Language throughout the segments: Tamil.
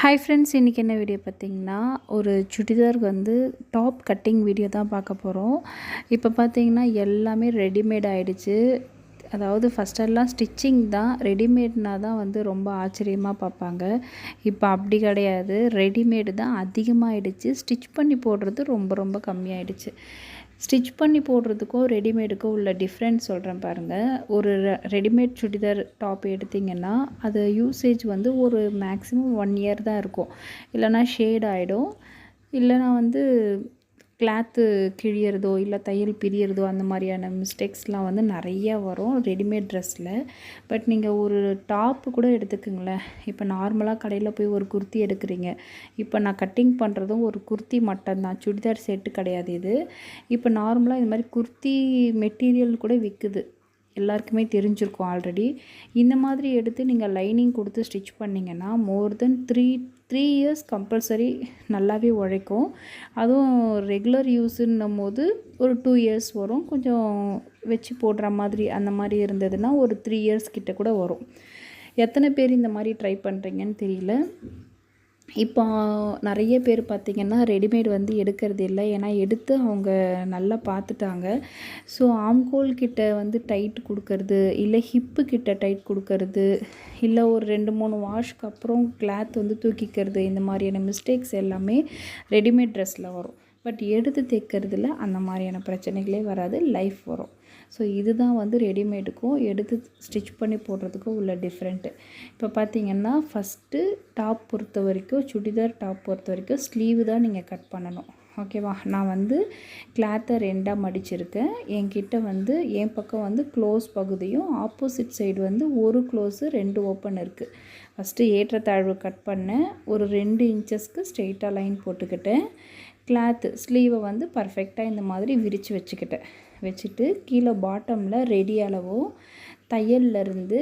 ஹாய் ஃப்ரெண்ட்ஸ் இன்றைக்கி என்ன வீடியோ பார்த்தீங்கன்னா ஒரு சுடிதார் வந்து டாப் கட்டிங் வீடியோ தான் பார்க்க போகிறோம் இப்போ பார்த்தீங்கன்னா எல்லாமே ரெடிமேட் ஆகிடுச்சு அதாவது ஃபஸ்ட்டெல்லாம் ஸ்டிச்சிங் தான் ரெடிமேட்னா தான் வந்து ரொம்ப ஆச்சரியமாக பார்ப்பாங்க. இப்போ அப்படி கிடையாது. ரெடிமேடு தான் அதிகமாகிடுச்சு ஸ்டிச் பண்ணி போடுறது ரொம்ப ரொம்ப கம்மியாயிடுச்சு. ஸ்டிச் பண்ணி போடுறதுக்கும் ரெடிமேடுக்கும் உள்ள டிஃப்ரென்ஸ் சொல்கிறேன் பாருங்கள் ஒரு ரெடிமேட் சுடிதார் டாப் எடுத்திங்கன்னா அது யூசேஜ் வந்து ஒரு மேக்ஸிமம் ஒன் இயர் தான் இருக்கும். இல்லைனா ஷேட் ஆகிடும் இல்லைனா வந்து கிளாத்து கிழியறதோ இல்லை தையல் பிரியறதோ அந்த மாதிரியான மிஸ்டேக்ஸ்லாம் வந்து நிறையா வரும் ரெடிமேட் ட்ரெஸ்ஸில் பட் நீங்கள் ஒரு டாப்பு கூட எடுத்துக்கோங்களேன். இப்போ நார்மலாக கடையில் போய் ஒரு குர்த்தி எடுக்கிறீங்க. இப்போ நான் கட்டிங் பண்ணுறதும் ஒரு குர்த்தி மட்டும்தான். சுடிதார் செட்டு கிடையாது இது. இப்போ நார்மலாக இது மாதிரி குர்த்தி மெட்டீரியல் கூட விற்குது எல்லாருக்குமே தெரிஞ்சிருக்கும் ஆல்ரெடி இந்த மாதிரி எடுத்து நீங்கள் லைனிங் கொடுத்து ஸ்டிச் பண்ணிங்கன்னா more than three three years compulsory நல்லாவே உழைக்கும். அதுவும் ரெகுலர் யூஸுன்னும் போது ஒரு டூ இயர்ஸ் வரும். கொஞ்சம் வச்சு போடுற மாதிரி அந்த மாதிரி இருந்ததுன்னா ஒரு த்ரீ இயர்ஸ் கிட்ட கூட வரும். எத்தனை பேர் இந்த மாதிரி ட்ரை பண்ணுறீங்கன்னு தெரியல. இப்போ நிறைய பேர் பார்த்திங்கன்னா ரெடிமேட் வந்து எடுக்கிறது இல்லை. ஏன்னா எடுத்து அவங்க நல்லா பார்த்துட்டாங்க. ஸோ ஆம்கோல் கிட்ட வந்து டைட் கொடுக்கறது இல்லை ஹிப்பு கிட்ட டைட் கொடுக்கறது இல்லை ஒரு ரெண்டு மூணு வாஷ்க்கு அப்புறம் கிளாத் வந்து தூக்கிக்கிறது இந்த மாதிரியான மிஸ்டேக்ஸ் எல்லாமே ரெடிமேட் ட்ரெஸ்ஸில் வரும். பட் எடுத்து தைக்கிறதுல அந்த மாதிரியான பிரச்சனைகளே வராது. லைஃப் வரும். ஸோ இதுதான் வந்து ரெடிமேடுக்கும் எடுத்து ஸ்டிச் பண்ணி போடுறதுக்கும் உள்ள டிஃப்ரெண்ட்டு இப்போ பார்த்தீங்கன்னா ஃபஸ்ட்டு டாப் பொறுத்த வரைக்கும் சுடிதார் டாப் பொறுத்த வரைக்கும் ஸ்லீவு தான் நீங்கள் கட் பண்ணணும். ஓகேவா நான் வந்து கிளாத்தை ரெண்டாக மடிச்சிருக்கேன். என்கிட்ட வந்து என் பக்கம் வந்து க்ளோஸ் பகுதியும் ஆப்போசிட் சைடு வந்து ஒரு க்ளோஸு ரெண்டு ஓப்பன் இருக்குது ஃபஸ்ட்டு ஏற்றத்தாழ்வு கட் பண்ணேன். ஒரு ரெண்டு இன்ச்சஸ்க்கு ஸ்ட்ரெயிட்டாக லைன் போட்டுக்கிட்டேன். கிளாத்து ஸ்லீவை வந்து பர்ஃபெக்டாக இந்த மாதிரி விரித்து வச்சுக்கிட்டேன். வச்சுட்டு கீழே பாட்டமில் ரெடி அளவோ தையல்லேருந்து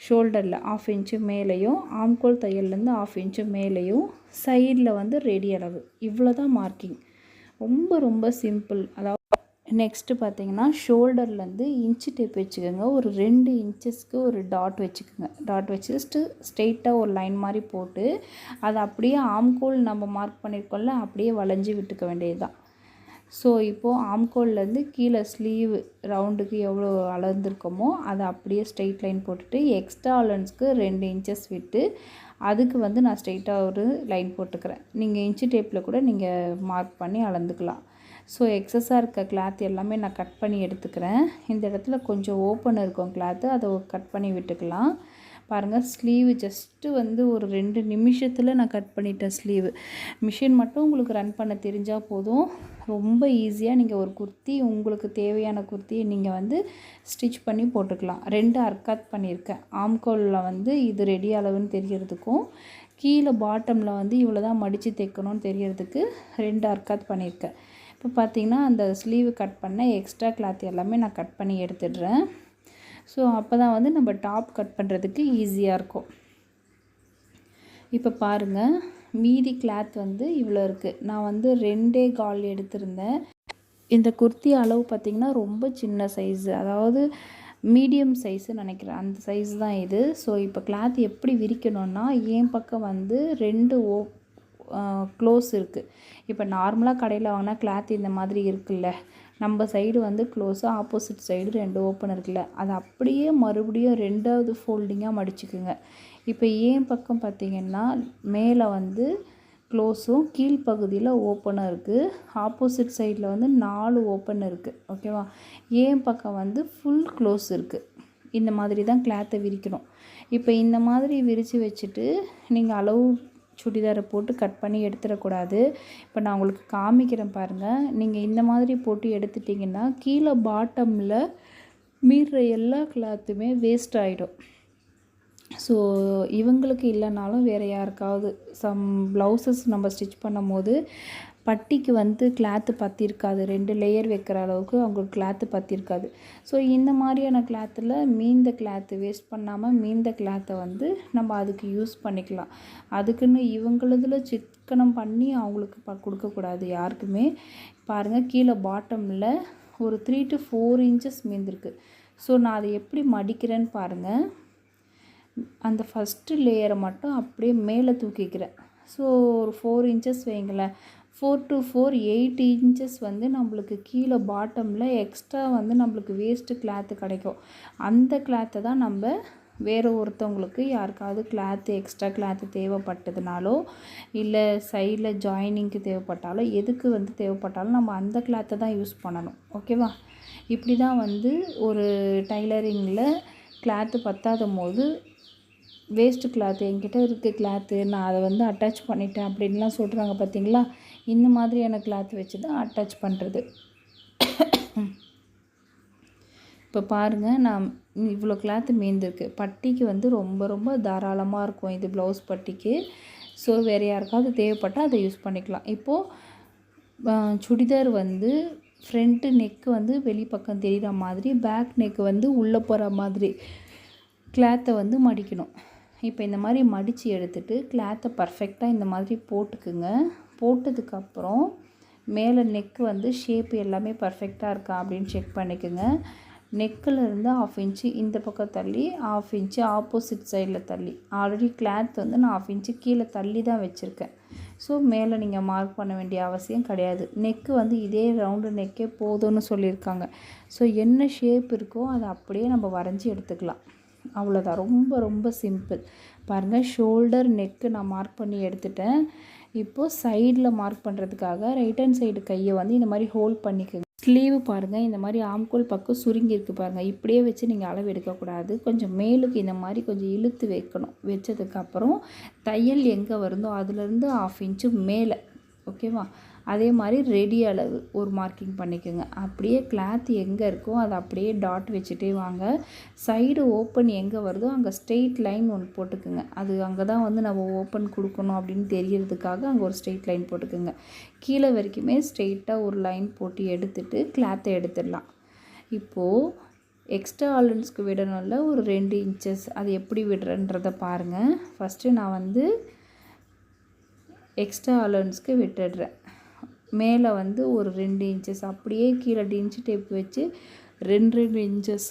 ஷோல்டரில் ஆஃப் இன்ச்சு மேலேயும் ஆம்கோல் தையல்லேருந்து ஆஃப் இன்ச்சு மேலேயும் சைடில் வந்து ரெடி அளவு. இவ்வளோ தான் மார்க்கிங் ரொம்ப ரொம்ப சிம்பிள் அதாவது நெக்ஸ்ட்டு பார்த்தீங்கன்னா ஷோல்டர்லேருந்து இன்ச்சு டேப் வச்சுக்கோங்க. ஒரு ரெண்டு இன்ச்சஸ்க்கு ஒரு டாட் வச்சுக்கோங்க. டாட் வச்சுட்டு ஸ்ட்ரெயிட்டாக ஒரு லைன் மாதிரி போட்டு அதை அப்படியே ஆம்கோல் நம்ம மார்க் பண்ணியிருக்கோம்ல அப்படியே வளைஞ்சி விட்டுக்க வேண்டியது தான் ஸோ இப்போது ஆம்கோல்லேருந்து கீழே ஸ்லீவ் ரவுண்டுக்கு எவ்வளோ அளந்துருக்கோமோ அதை அப்படியே ஸ்ட்ரெயிட் லைன் போட்டுட்டு எக்ஸ்ட்ரா அலன்ஸ்க்கு ரெண்டு இன்ச்சஸ் விட்டு அதுக்கு வந்து நான் ஸ்ட்ரெயிட்டாக ஒரு லைன் போட்டுக்கிறேன். நீங்கள் இன்ச்சு டேப்பில் கூட நீங்கள் மார்க் பண்ணி அளந்துக்கலாம். ஸோ எக்ஸஸாக இருக்க கிளாத் எல்லாமே நான் கட் பண்ணி எடுத்துக்கிறேன். இந்த இடத்துல கொஞ்சம் ஓப்பன் இருக்கும் கிளாத்து அதை கட் பண்ணி விட்டுக்கலாம். பாருங்கள் ஸ்லீவு ஜஸ்ட்டு வந்து ஒரு ரெண்டு நிமிஷத்தில் நான் கட் பண்ணிட்டேன் ஸ்லீவு மிஷின் மட்டும் உங்களுக்கு ரன் பண்ண தெரிஞ்சால் போதும். ரொம்ப ஈஸியாக நீங்கள் ஒரு குர்த்தி உங்களுக்கு தேவையான குர்த்தியை நீங்கள் வந்து ஸ்டிச் பண்ணி போட்டுக்கலாம். ரெண்டு அர்க்காத் பண்ணியிருக்கேன். ஆம்கோலில் வந்து இது ரெடி அளவுன்னு தெரியறதுக்கும் கீழே பாட்டமில் வந்து இவ்வளோ தான் மடித்து தைக்கணும்னு தெரியறதுக்கு ரெண்டு அர்க்காத் பண்ணியிருக்கேன். இப்போ பார்த்திங்கன்னா அந்த ஸ்லீவு கட் பண்ண எக்ஸ்ட்ரா கிளாத் எல்லாமே நான் கட் பண்ணி எடுத்துடுறேன். ஸோ அப்போ தான் வந்து நம்ம டாப் கட் பண்ணுறதுக்கு ஈஸியாக இருக்கும். இப்போ பாருங்கள் மீதி கிளாத் வந்து இவ்வளோ இருக்குது நான் வந்து ரெண்டே கால் எடுத்திருந்தேன். இந்த குர்த்தி அளவு பார்த்திங்கன்னா ரொம்ப சின்ன சைஸு அதாவது மீடியம் சைஸு நினைக்கிறேன். அந்த சைஸ் தான் இது. ஸோ இப்போ கிளாத் எப்படி விரிக்கணும்னா என் பக்கம் வந்து ரெண்டு ஓ க்ளோஸ் இருக்குது இப்போ நார்மலாக கடையில் வாங்கினா கிளாத் இந்த மாதிரி இருக்குல்ல. நம்ம சைடு வந்து க்ளோஸாக ஆப்போசிட் சைடு ரெண்டு ஓப்பன் இருக்குல்ல. அதை அப்படியே மறுபடியும் ரெண்டாவது ஃபோல்டிங்காக மடிச்சுக்குங்க. இப்போ ஏன் பக்கம் பார்த்திங்கன்னா மேலே வந்து க்ளோஸும் கீழ்ப்பகுதியில் ஓப்பனும் இருக்குது ஆப்போசிட் சைடில் வந்து நாலு ஓப்பன் இருக்குது ஓகேவா ஏன் பக்கம் வந்து ஃபுல் க்ளோஸ் இருக்குது இந்த மாதிரி தான் கிளாத்தை விரிக்கணும் இப்போ இந்த மாதிரி விரித்து வச்சுட்டு நீங்கள் அளவு சுடிதாரை போட்டு கட் பண்ணி எடுத்துடக்கூடாது. இப்போ நான் உங்களுக்கு காமிக்கிறேன் பாருங்கள் நீங்கள் இந்த மாதிரி போட்டு எடுத்துட்டிங்கன்னா கீழே பாட்டமில் மீற எல்லா கிளாத்துமே வேஸ்ட் ஆகிடும் ஸோ இவங்களுக்கு இல்லைனாலும் வேறு யாருக்காவது சம் ப்ளவுசஸ் நம்ம ஸ்டிச் பண்ணும் போது பட்டிக்கு வந்து கிளாத்து பற்றிருக்காது ரெண்டு லேயர் வைக்கிற அளவுக்கு அவங்களுக்கு கிளாத்து பற்றிருக்காது ஸோ இந்த மாதிரியான கிளாத்தில் மீந்த கிளாத்து வேஸ்ட் பண்ணாமல் மீந்த கிளாத்தை வந்து நம்ம அதுக்கு யூஸ் பண்ணிக்கலாம். அதுக்குன்னு இவங்களதில் சிக்கனம் பண்ணி அவங்களுக்கு ப கொடுக்கக்கூடாது யாருக்குமே. பாருங்கள் கீழே பாட்டமில் ஒரு த்ரீ டு ஃபோர் இன்ச்சஸ் மீந்திருக்கு. ஸோ நான் அதை எப்படி மடிக்கிறேன்னு பாருங்கள் அந்த ஃபஸ்ட்டு லேயரை மட்டும் அப்படியே மேலே தூக்கிக்கிறேன். ஸோ ஒரு ஃபோர் இன்ச்சஸ் வைங்களேன் four to four eight inches வந்து நம்மளுக்கு கீழே பாட்டமில் எக்ஸ்ட்ரா வந்து நம்மளுக்கு வேஸ்ட்டு கிளாத்து கிடைக்கும். அந்த கிளாத்தை தான் நம்ம வேறு ஒருத்தவங்களுக்கு யாருக்காவது கிளாத்து எக்ஸ்ட்ரா கிளாத்து தேவைப்பட்டதுனாலோ இல்லை சைடில் ஜாயினிங்க்கு தேவைப்பட்டாலோ எதுக்கு வந்து தேவைப்பட்டாலும் நம்ம அந்த கிளாத்தை தான் யூஸ் பண்ணணும். ஓகேவா? இப்படி தான் வந்து ஒரு டைலரிங்கில் கிளாத்து பத்தாத போது வேஸ்ட்டு கிளாத்து என்கிட்ட இருக்குது கிளாத்து நான் அதை வந்து அட்டாச் பண்ணிட்டேன் அப்படின்லாம் சொல்கிறாங்க பார்த்தீங்களா? இந்த மாதிரியான கிளாத் வச்சு தான் அட்டாச் பண்ணுறது இப்போ பாருங்கள் நான் இவ்வளோ கிளாத்து மீந்திருக்கு. பட்டிக்கு வந்து ரொம்ப ரொம்ப தாராளமாக இருக்கும் இது ப்ளவுஸ் பட்டிக்கு. ஸோ வேறு யாருக்காவது தேவைப்பட்டால் அதை யூஸ் பண்ணிக்கலாம். இப்போது சுடிதார் வந்து ஃப்ரண்ட்டு நெக்கு வந்து வெளிப்பக்கம் தெரிகிற மாதிரி பேக் நெக்கு வந்து உள்ளே போகிற மாதிரி கிளாத்தை வந்து மடிக்கணும். இப்போ இந்த மாதிரி மடித்து எடுத்துகிட்டு கிளாத்தை பர்ஃபெக்டாக இந்த மாதிரி போட்டுக்குங்க. போட்டதுக்கப்புறம் மேலே நெக்கு வந்து ஷேப் எல்லாமே பர்ஃபெக்டாக இருக்கா அப்படின்னு செக் பண்ணிக்கோங்க. நெக்கில் இருந்து ஆஃப் இன்ச்சு இந்த பக்கம் தள்ளி ஆஃப் இன்ச்சு ஆப்போசிட் சைடில் தள்ளி. ஆல்ரெடி கிளாத் வந்து நான் ஆஃப் இன்ச்சு கீழே தள்ளி தான் வச்சுருக்கேன். ஸோ மேலே நீங்கள் மார்க் பண்ண வேண்டிய அவசியம் கிடையாது. நெக்கு வந்து இதே ரவுண்டு நெக்கே போதும்னு சொல்லியிருக்காங்க. ஸோ என்ன ஷேப் இருக்கோ அதை அப்படியே நம்ம வரைஞ்சி எடுத்துக்கலாம். அவ்வளோதான் ரொம்ப ரொம்ப சிம்பிள் பாருங்கள் ஷோல்டர் நெக்கு நான் மார்க் பண்ணி எடுத்துட்டேன். இப்போது சைடில் மார்க் பண்ணுறதுக்காக ரைட் ஹேண்ட் சைடு கையை வந்து இந்த மாதிரி ஹோல்ட் பண்ணிக்கோங்க. ஸ்லீவு பாருங்கள் இந்த மாதிரி ஆம்கோல் பக்கம் சுருங்கி இருக்குது பாருங்கள் இப்படியே வச்சு நீங்கள் அளவு எடுக்கக்கூடாது கொஞ்சம் மேலுக்கு இந்த மாதிரி கொஞ்சம் இழுத்து வைக்கணும். வச்சதுக்கப்புறம் தையல் எங்கே வருதோ அதுலேருந்து ஆஃப் இன்ச்சு மேலே. ஓகேவா அதே மாதிரி ரெடி அளவு ஒரு மார்க்கிங் பண்ணிக்கோங்க. அப்படியே கிளாத் எங்கே இருக்கோ அதை அப்படியே டாட் வச்சுட்டே வாங்க. சைடு ஓப்பன் எங்கே வருதோ அங்கே ஸ்ட்ரெயிட் லைன் ஒன்று போட்டுக்குங்க. அது அங்கே தான் வந்து நம்ம ஓப்பன் கொடுக்கணும் அப்படின்னு தெரியறதுக்காக அங்கே ஒரு ஸ்ட்ரெயிட் லைன் போட்டுக்குங்க. கீழே வரைக்குமே ஸ்ட்ரெயிட்டாக ஒரு லைன் போட்டு எடுத்துட்டு கிளாத்தை எடுத்துடலாம். இப்போது எக்ஸ்ட்ரா ஆலன்ஸ்க்கு விடணும்ல ஒரு ரெண்டு இன்ச்சஸ் அது எப்படி விடுறன்றதை பாருங்கள் ஃபஸ்ட்டு நான் வந்து எக்ஸ்ட்ரா ஆலன்ஸ்க்கு விட்டுடுறேன். மேலே வந்து ஒரு ரெண்டு இன்ச்சஸ் அப்படியே கீழே இன்ச்சு டேப் வச்சு ரெண்டு ரெண்டு இன்ச்சஸ்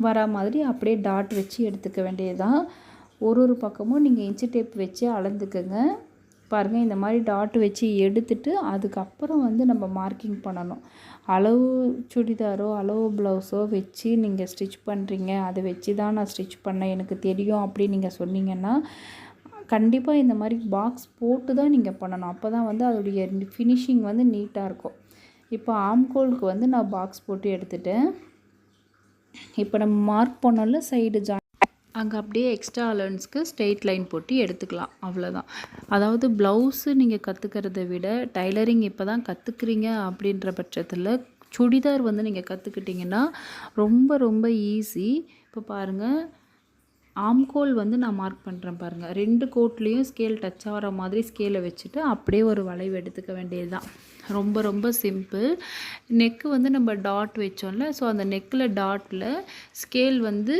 வரா மாதிரி அப்படியே டாட் வச்சு எடுத்துக்க வேண்டியதுதான். ஒரு ஒரு பக்கமும் நீங்கள் இன்ச்சு டேப் வச்சு அளந்துக்கோங்க. பாருங்கள் இந்த மாதிரி டாட் வச்சு எடுத்துட்டு அதுக்கப்புறம் வந்து நம்ம மார்க்கிங் பண்ணணும். அளவு சுடிதாரோ அளவு ப்ளவுஸோ வச்சு நீங்கள் ஸ்டிச் பண்ணுறீங்க அதை வச்சு தான் நான் ஸ்டிச் பண்ணேன். எனக்கு தெரியும் அப்படின்னு நீங்கள் சொன்னீங்கன்னா கண்டிப்பாக இந்த மாதிரி பாக்ஸ் போட்டு தான் நீங்கள் பண்ணணும். அப்போ தான் வந்து அதோடைய ஃபினிஷிங் வந்து நீட்டாக இருக்கும். இப்போ ஆம்கோலுக்கு வந்து நான் பாக்ஸ் போட்டு எடுத்துட்டேன். இப்போ நம்ம மார்க் பண்ணோம்ல சைடு ஜா அங்கே அப்படியே எக்ஸ்ட்ரா அலன்ஸ்க்கு ஸ்ட்ரெயிட் லைன் போட்டு எடுத்துக்கலாம். அவ்வளோதான் அதாவது ப்ளவுஸு நீங்கள் கற்றுக்கிறத விட டைலரிங் இப்போ தான் கற்றுக்குறீங்க அப்படின்ற பட்சத்தில் சுடிதார் வந்து நீங்கள் கற்றுக்கிட்டிங்கன்னா ரொம்ப ரொம்ப ஈஸி இப்போ பாருங்கள் ஆம்கோல் வந்து நான் மார்க் பண்ணுறேன் பாருங்கள் ரெண்டு கோட்லேயும் ஸ்கேல் டச் ஆகிற மாதிரி ஸ்கேலை வச்சுட்டு அப்படியே ஒரு வளைவு எடுத்துக்க வேண்டியது தான் ரொம்ப ரொம்ப சிம்பிள் நெக்கு வந்து நம்ம டாட் வச்சோம்ல ஸோ அந்த நெக்கில் டாட்டில் ஸ்கேல் வந்து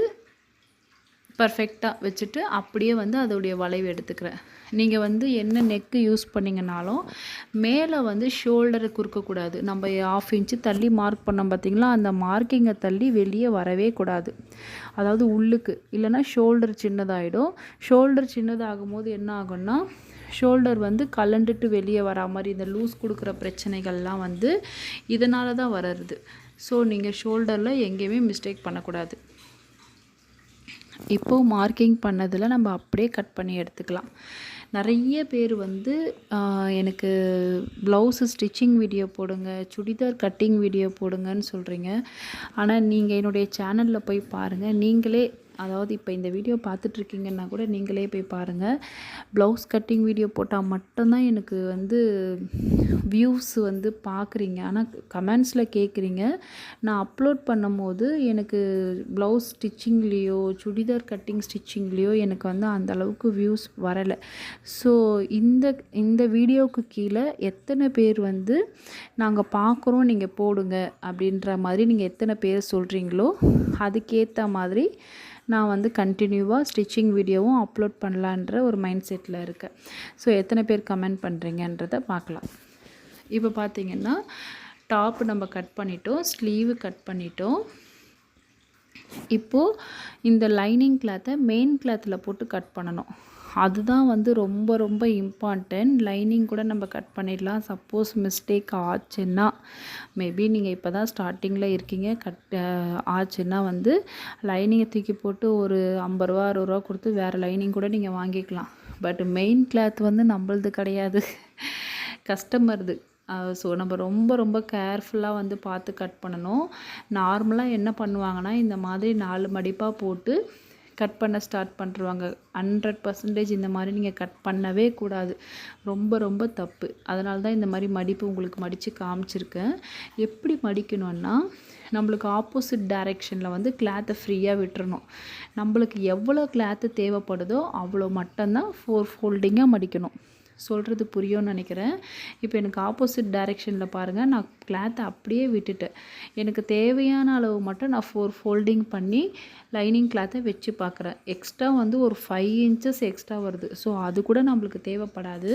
பர்ஃபெக்டாக வச்சுட்டு அப்படியே வந்து அதோடைய வளைவு எடுத்துக்கிறேன். நீங்கள் வந்து என்ன நெக்கு யூஸ் பண்ணிங்கனாலும் மேலே வந்து ஷோல்டரை குறுக்கக்கூடாது நம்ம ஆஃப் இன்ச்சு தள்ளி மார்க் பண்ணோம் பார்த்திங்களா அந்த மார்க்கிங்கை தள்ளி வெளியே வரவே கூடாது. அதாவது உள்ளுக்கு. இல்லைன்னா ஷோல்டர் சின்னதாகிடும் ஷோல்டர் சின்னதாகும் போது என்ன ஆகும்னா ஷோல்டர் வந்து கலண்டுட்டு வெளியே வரா மாதிரி இந்த லூஸ் கொடுக்குற பிரச்சனைகள்லாம் வந்து இதனால தான் வர்றது. ஸோ நீங்கள் ஷோல்டரில் எங்கேயுமே மிஸ்டேக் பண்ணக்கூடாது. இப்போது மார்க்கிங் பண்ணதில் நம்ம அப்படியே கட் பண்ணி எடுத்துக்கலாம். நிறைய பேர் வந்து எனக்கு ப்ளவுஸு ஸ்டிச்சிங் வீடியோ போடுங்க சுடிதார் கட்டிங் வீடியோ போடுங்கன்னு சொல்கிறீங்க ஆனால் நீங்கள் என்னுடைய சேனலில் போய் பாருங்கள் நீங்களே அதாவது இப்போ இந்த வீடியோ பார்த்துட்ருக்கீங்கன்னா கூட நீங்களே போய் பாருங்கள் ப்ளவுஸ் கட்டிங் வீடியோ போட்டால் மட்டும்தான் எனக்கு வந்து வியூஸ் வந்து பார்க்குறீங்க ஆனால் கமெண்ட்ஸில் கேட்குறீங்க நான் அப்லோட் பண்ணும்போது எனக்கு ப்ளவுஸ் ஸ்டிச்சிங்லேயோ சுடிதார் கட்டிங் ஸ்டிச்சிங்லேயோ எனக்கு வந்து அந்த அளவுக்கு வியூஸ் வரலை. ஸோ இந்த இந்த வீடியோவுக்கு கீழே எத்தனை பேர் வந்து நாங்கள் பார்க்குறோம் நீங்கள் போடுங்க அப்படின்ற மாதிரி நீங்கள் எத்தனை பேர் சொல்கிறீங்களோ அதுக்கேற்ற மாதிரி நான் வந்து கண்டினியூவாக ஸ்டிச்சிங் வீடியோவும் அப்லோட் பண்ணலான்ற ஒரு மைண்ட் செட்டில் இருக்கேன். ஸோ எத்தனை பேர் கமெண்ட் பண்ணுறீங்கன்றதை பார்க்கலாம். இப்போ பார்த்தீங்கன்னா டாப் நம்ம கட் பண்ணிட்டோம் ஸ்லீவு கட் பண்ணிட்டோம். இப்போது இந்த லைனிங் கிளாத்தை மெயின் கிளாத்தில் போட்டு கட் பண்ணணும். அதுதான் வந்து ரொம்ப ரொம்ப இம்பார்ட்டன்ட் லைனிங் கூட நம்ம கட் பண்ணிடலாம். சப்போஸ் மிஸ்டேக் ஆச்சுன்னா மேபி நீங்கள் இப்போ தான் ஸ்டார்டிங்கில் இருக்கீங்க. கட் ஆச்சுன்னா வந்து லைனிங்கை தூக்கி போட்டு ஒரு ஐம்பது ரூபா அறுபது ரூபா கொடுத்து வேறு லைனிங் கூட நீங்கள் வாங்கிக்கலாம். பட் மெயின் கிளாத் வந்து நம்மளது கிடையாது. கஸ்டமர்து ஸோ நம்ம ரொம்ப ரொம்ப கேர்ஃபுல்லாக வந்து பார்த்து கட் பண்ணணும். நார்மலாக என்ன பண்ணுவாங்கன்னா இந்த மாதிரி நாலு மடிப்பாக போட்டு கட் பண்ண ஸ்டார்ட் பண்ணிருவாங்க ஹண்ட்ரட் பர்சன்டேஜ் இந்த மாதிரி நீங்கள் கட் பண்ணவே கூடாது. ரொம்ப ரொம்ப தப்பு. அதனால தான் இந்த மாதிரி மடிப்பு உங்களுக்கு மடித்து காமிச்சிருக்கேன். எப்படி மடிக்கணும்னா நம்மளுக்கு ஆப்போசிட் டைரெக்ஷனில் வந்து கிளாத்தை ஃப்ரீயாக விட்டுறணும். நம்மளுக்கு எவ்வளோ கிளாத்து தேவைப்படுதோ அவ்வளோ மட்டும்தான் ஃபோர் ஃபோல்டிங்காக மடிக்கணும். சொல்கிறது புரியும்னு நினைக்கிறேன். இப்போ எனக்கு ஆப்போசிட் டைரெக்ஷனில் பாருங்கள் நான் கிளாத்தை அப்படியே விட்டுட்டேன். எனக்கு தேவையான அளவு மட்டும் நான் ஃபோர் ஃபோல்டிங் பண்ணி லைனிங் கிளாத்தை வச்சு பார்க்குறேன். எக்ஸ்ட்ரா வந்து ஒரு ஃபைவ் இன்ச்சஸ் எக்ஸ்ட்ரா வருது. ஸோ அது கூட நம்மளுக்கு தேவைப்படாது.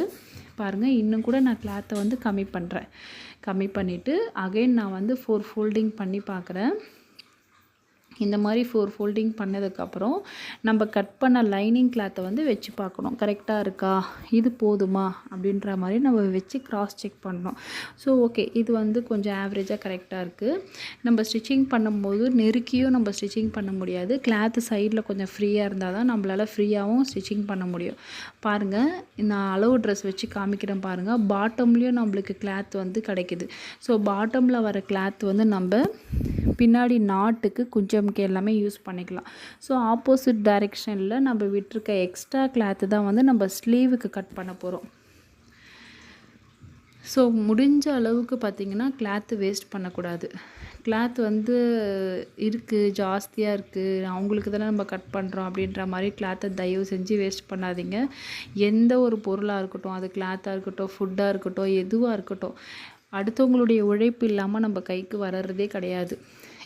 பாருங்கள் இன்னும் கூட நான் கிளாத்தை வந்து கம்மி பண்ணுறேன் கம்மி பண்ணிவிட்டு அகைன் நான் வந்து ஃபோர் ஃபோல்டிங் பண்ணி பார்க்குறேன். இந்த மாதிரி ஃபோர் ஃபோல்டிங் பண்ணதுக்கப்புறம் நம்ம கட் பண்ண லைனிங் கிளாத்தை வந்து வச்சு பார்க்கணும். கரெக்டாக இருக்கா? இது போதுமா? அப்படின்ற மாதிரி நம்ம வச்சு கிராஸ் செக் பண்ணணும். ஸோ ஓகே இது வந்து கொஞ்சம் ஆவரேஜாக கரெக்டாக இருக்குது நம்ம ஸ்டிச்சிங் பண்ணும்போது நெருக்கியும் நம்ம ஸ்டிச்சிங் பண்ண முடியாது. கிளாத்து சைடில் கொஞ்சம் ஃப்ரீயாக இருந்தால் தான் நம்மளால் ஃப்ரீயாகவும் ஸ்டிச்சிங் பண்ண முடியும். பாருங்கள் நான் அளவு ட்ரெஸ் வச்சு காமிக்கிறேன் பாருங்கள் பாட்டம்லேயும் நம்மளுக்கு கிளாத் வந்து கிடைக்கிது. ஸோ பாட்டமில் வர கிளாத் வந்து நம்ம பின்னாடி நாட்டுக்கு கொஞ்சம் குஞ்சம்க்கு எல்லாமே யூஸ் பண்ணிக்கலாம். ஸோ ஆப்போசிட் டைரெக்ஷனில் நம்ம விட்டுருக்க எக்ஸ்ட்ரா கிளாத்து தான் வந்து நம்ம ஸ்லீவுக்கு கட் பண்ண போகிறோம் ஸோ முடிஞ்ச அளவுக்கு பார்த்திங்கன்னா கிளாத்து வேஸ்ட் பண்ணக்கூடாது. கிளாத் வந்து இருக்குது ஜாஸ்தியாக இருக்குது அவங்களுக்கு தானே நம்ம கட் பண்ணுறோம் அப்படின்ற மாதிரி கிளாத்தை தயவு செஞ்சு வேஸ்ட் பண்ணாதீங்க. எந்த ஒரு பொருளாக இருக்கட்டும் அது கிளாத்தாக இருக்கட்டும் ஃபுட்டாக இருக்கட்டும் எதுவாக இருக்கட்டும் அடுத்தவங்களுடைய உழைப்பு இல்லாமல் நம்ம கைக்கு வர்றதே கிடையாது.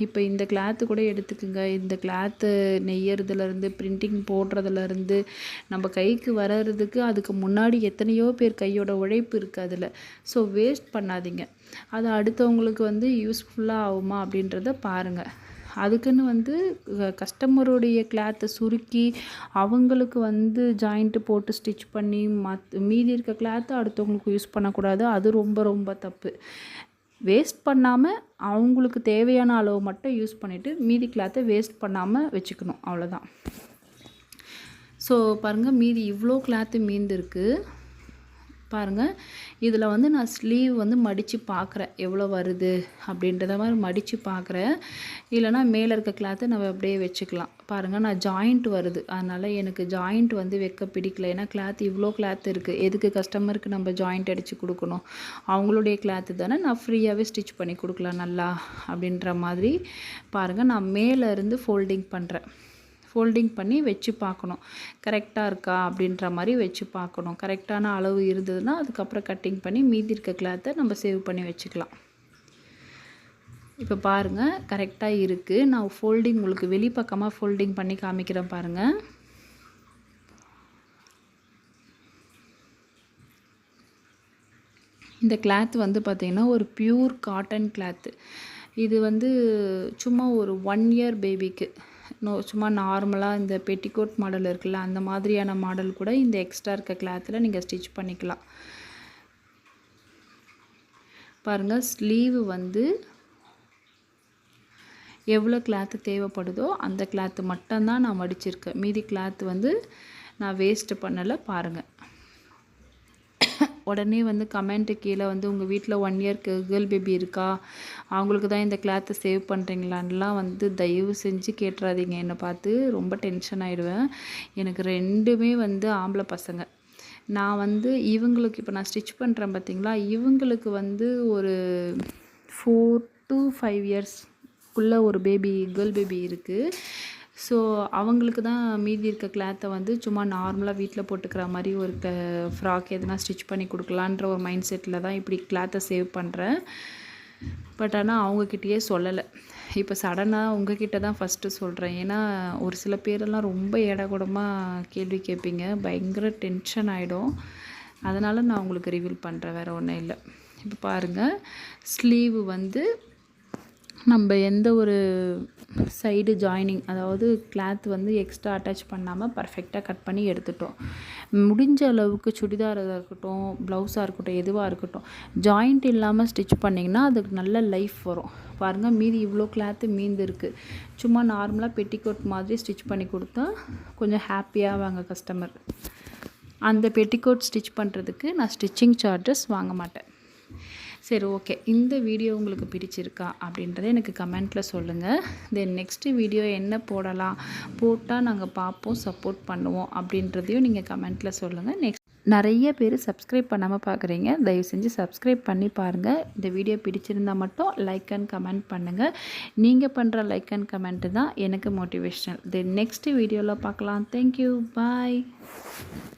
இப்போ இந்த கிளாத்து கூட எடுத்துக்கோங்க. இந்த கிளாத்து நெய்யறதுலேருந்து பிரிண்டிங் போடுறதுலேருந்து நம்ம கைக்கு வர்றதுக்கு அதுக்கு முன்னாடி எத்தனையோ பேர் கையோட உழைப்பு இருக்குது அதில். ஸோ வேஸ்ட் பண்ணாதீங்க. அது அடுத்தவங்களுக்கு வந்து யூஸ்ஃபுல்லாக ஆகுமா அப்படின்றத பாருங்கள் அதுக்குன்னு வந்து கஸ்டமருடைய கிளாத்தை சுருக்கி அவங்களுக்கு வந்து ஜாயிண்ட்டு போட்டு ஸ்டிச் பண்ணி மத் மீதி இருக்க கிளாத்தை அடுத்தவங்களுக்கு யூஸ் பண்ணக்கூடாது. அது ரொம்ப ரொம்ப தப்பு. வேஸ்ட் பண்ணாமல் அவங்களுக்கு தேவையான அளவு மட்டும் யூஸ் பண்ணிவிட்டு மீதி கிளாத்தை வேஸ்ட் பண்ணாமல் வச்சுக்கணும் அவ்வளோதான் ஸோ பாருங்கள் மீதி இவ்வளோ கிளாத்து மீந்திருக்கு. பாருங்கள் இதில் வந்து நான் ஸ்லீவ் வந்து மடித்து பார்க்குறேன் எவ்வளோ வருது அப்படின்றத மாதிரி மடித்து பார்க்குறேன் இல்லைனா மேலே இருக்க கிளாத்தை நம்ம அப்படியே வச்சுக்கலாம். பாருங்கள் நான் ஜாயிண்ட் வருது. அதனால் எனக்கு ஜாயிண்ட் வந்து வைக்க பிடிக்கல. ஏன்னா கிளாத் இவ்வளோ கிளாத் இருக்குது எதுக்கு கஸ்டமருக்கு நம்ம ஜாயிண்ட் அடித்து கொடுக்கணும்? அவங்களுடைய கிளாத்து தானே நான் ஃப்ரீயாகவே ஸ்டிச் பண்ணி கொடுக்கலாம் நல்லா அப்படின்ற மாதிரி. பாருங்கள் நான் மேலே இருந்து ஃபோல்டிங் பண்ணுறேன் ஃபோல்டிங் பண்ணி வச்சு பார்க்கணும். கரெக்டாக இருக்கா அப்படின்ற மாதிரி வச்சு பார்க்கணும். கரெக்டான அளவு இருந்ததுன்னா அதுக்கப்புறம் கட்டிங் பண்ணி மீதி இருக்க கிளாத்தை நம்ம சேவ் பண்ணி வச்சுக்கலாம். இப்போ பாருங்கள் கரெக்டாக இருக்குது நான் ஃபோல்டிங் உங்களுக்கு வெளிப்பக்கமாக ஃபோல்டிங் பண்ணி காமிக்கிறேன் பாருங்கள் இந்த கிளாத் வந்து பார்த்திங்கன்னா ஒரு பியூர் காட்டன் கிளாத்து இது வந்து சும்மா ஒரு ஒன் இயர் பேபிக்கு நோ சும்மா நார்மலாக இந்த பெட்டிகோட் மாடல் இருக்குல்ல அந்த மாதிரியான மாடல் கூட இந்த எக்ஸ்ட்ரா இருக்க கிளாத்தில் நீங்கள் ஸ்டிச் பண்ணிக்கலாம். பாருங்கள் ஸ்லீவு வந்து எவ்வளோ கிளாத்து தேவைப்படுதோ அந்த கிளாத்து மட்டும்தான் நான் மடிச்சிருக்கேன். மீதி கிளாத்து வந்து நான் வேஸ்ட்டு பண்ணலை பாருங்கள் உடனே வந்து கமெண்ட்டு கீழே வந்து உங்கள் வீட்டில் ஒன் இயர்க்கு கேர்ள் பேபி இருக்கா? அவங்களுக்கு தான் இந்த கிளாத்தை சேவ் பண்ணுறீங்களான்லாம் வந்து தயவு செஞ்சு கேட்டுறாதீங்க. என்னை பார்த்து ரொம்ப டென்ஷன் ஆகிடுவேன் எனக்கு ரெண்டுமே வந்து ஆம்பளை பசங்க. நான் வந்து இவங்களுக்கு இப்போ நான் ஸ்டிச் பண்ணுறேன் பார்த்தீங்களா இவங்களுக்கு வந்து ஒரு ஃபோர் டு ஃபைவ் இயர்ஸ்க்குள்ளே ஒரு பேபி கேர்ள் பேபி இருக்குது ஸோ அவங்களுக்கு தான் மீதி இருக்க கிளாத்தை வந்து சும்மா நார்மலாக வீட்டில் போட்டுக்கிற மாதிரி ஒரு க ஃப்ராக் எதுனா ஸ்டிச் பண்ணி கொடுக்கலான்ற ஒரு மைண்ட் செட்டில் தான் இப்படி கிளாத்தை சேவ் பண்ணுறேன் பட் ஆனால் அவங்கக்கிட்டேயே சொல்லலை. இப்போ சடனாக உங்ககிட்ட தான் ஃபஸ்ட்டு சொல்கிறேன் ஏன்னா ஒரு சில பேரெல்லாம் ரொம்ப ஏடகுடமாக கேள்வி கேட்பீங்க. பயங்கர டென்ஷன் ஆகிடும் அதனால் நான் உங்களுக்கு ரிவீல் பண்ணுறேன் வேறு ஒன்றும் இல்லை. இப்போ பாருங்கள் ஸ்லீவு வந்து நம்ம எந்த ஒரு சைடு ஜாயினிங் அதாவது கிளாத் வந்து எக்ஸ்ட்ரா அட்டாச் பண்ணாமல் பர்ஃபெக்டாக கட் பண்ணி எடுத்துட்டோம். முடிஞ்ச அளவுக்கு சுடிதாராக இருக்கட்டும் ப்ளவுஸாக இருக்கட்டும் எதுவாக இருக்கட்டும் ஜாயிண்ட் இல்லாமல் ஸ்டிச் பண்ணிங்கன்னா அதுக்கு நல்ல லைஃப் வரும். பாருங்கள் மீதி இவ்வளோ கிளாத்து மீந்து இருக்குது சும்மா நார்மலாக பெட்டிக்கோட் மாதிரி ஸ்டிச் பண்ணி கொடுத்தா கொஞ்சம் ஹாப்பியாவாங்க கஸ்டமர் அந்த பெட்டிக்கோட் ஸ்டிச் பண்ணுறதுக்கு நான் ஸ்டிச்சிங் சார்ஜஸ் வாங்க மாட்டேன். சரி ஓகே இந்த வீடியோ உங்களுக்கு பிடிச்சிருக்கா அப்படின்றத எனக்கு கமெண்ட்டில் சொல்லுங்கள் தென் நெக்ஸ்ட்டு வீடியோ என்ன போடலாம் போட்டால் நாங்கள் பார்ப்போம் சப்போர்ட் பண்ணுவோம் அப்படின்றதையும் நீங்கள் கமெண்ட்டில் சொல்லுங்கள் நெக்ஸ்ட் நிறைய பேர் சப்ஸ்கிரைப் பண்ணாமல் பார்க்குறீங்க தயவு செஞ்சு சப்ஸ்கிரைப் பண்ணி பாருங்கள் இந்த வீடியோ பிடிச்சிருந்தால் மட்டும் லைக் அண்ட் கமெண்ட் பண்ணுங்கள் நீங்கள் பண்ணுற லைக் அண்ட் கமெண்ட்டு தான் எனக்கு மோட்டிவேஷனல் தென் நெக்ஸ்ட்டு வீடியோவில் பார்க்கலாம். Thank you bye